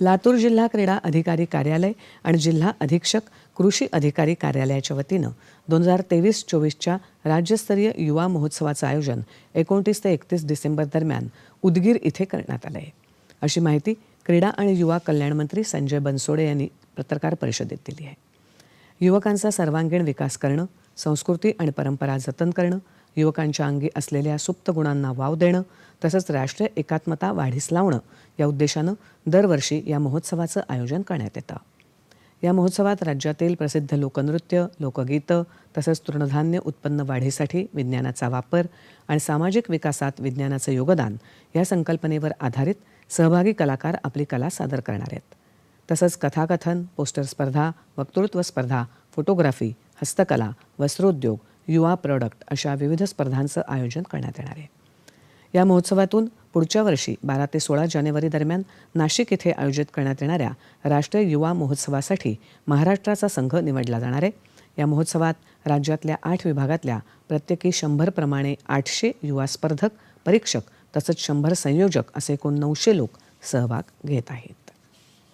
लातूर जिल्हा क्रीडा अधिकारी कार्यालय आणि जिल्हा अधीक्षक कृषी अधिकारी कार्यालयाच्या वतीनं दोन हजार तेवीस चोवीसच्या राज्यस्तरीय युवा महोत्सवाचं आयोजन एकोणतीस ते एकतीस डिसेंबर दरम्यान उदगीर इथे करण्यात आलं आहे अशी माहिती क्रीडा आणि युवा कल्याण मंत्री संजय बनसोडे यांनी पत्रकार परिषदेत दिली आहे. युवकांचा सर्वांगीण विकास करणं संस्कृती आणि परंपरा जतन करणं युवकांच्या अंगी असलेल्या सुप्त गुणांना वाव देणं तसंच राष्ट्रीय एकात्मता वाढीस लावणं या उद्देशानं दरवर्षी या महोत्सवाचं आयोजन करण्यात येतं. या महोत्सवात राज्यातील प्रसिद्ध लोकनृत्य लोकगीतं तसंच तृणधान्य उत्पन्न वाढीसाठी विज्ञानाचा वापर आणि सामाजिक विकासात विज्ञानाचं योगदान या संकल्पनेवर आधारित सहभागी कलाकार आपली कला सादर करणार आहेत. तसंच कथाकथन पोस्टर स्पर्धा वक्तृत्व स्पर्धा फोटोग्राफी हस्तकला वस्त्रोद्योग युवा प्रॉडक्ट अशा विविध स्पर्धांचं आयोजन करण्यात येणार आहे. या महोत्सवातून पुढच्या वर्षी बारा ते सोळा जानेवारी दरम्यान नाशिक इथे आयोजित करण्यात येणाऱ्या राष्ट्रीय युवा महोत्सवासाठी महाराष्ट्राचा संघ निवडला जाणार आहे. या महोत्सवात राज्यातल्या आठ विभागातल्या प्रत्येकी शंभरप्रमाणे आठशे युवा स्पर्धक परीक्षक तसंच शंभर संयोजक असे एकूण नऊशे लोक सहभाग घेत आहेत.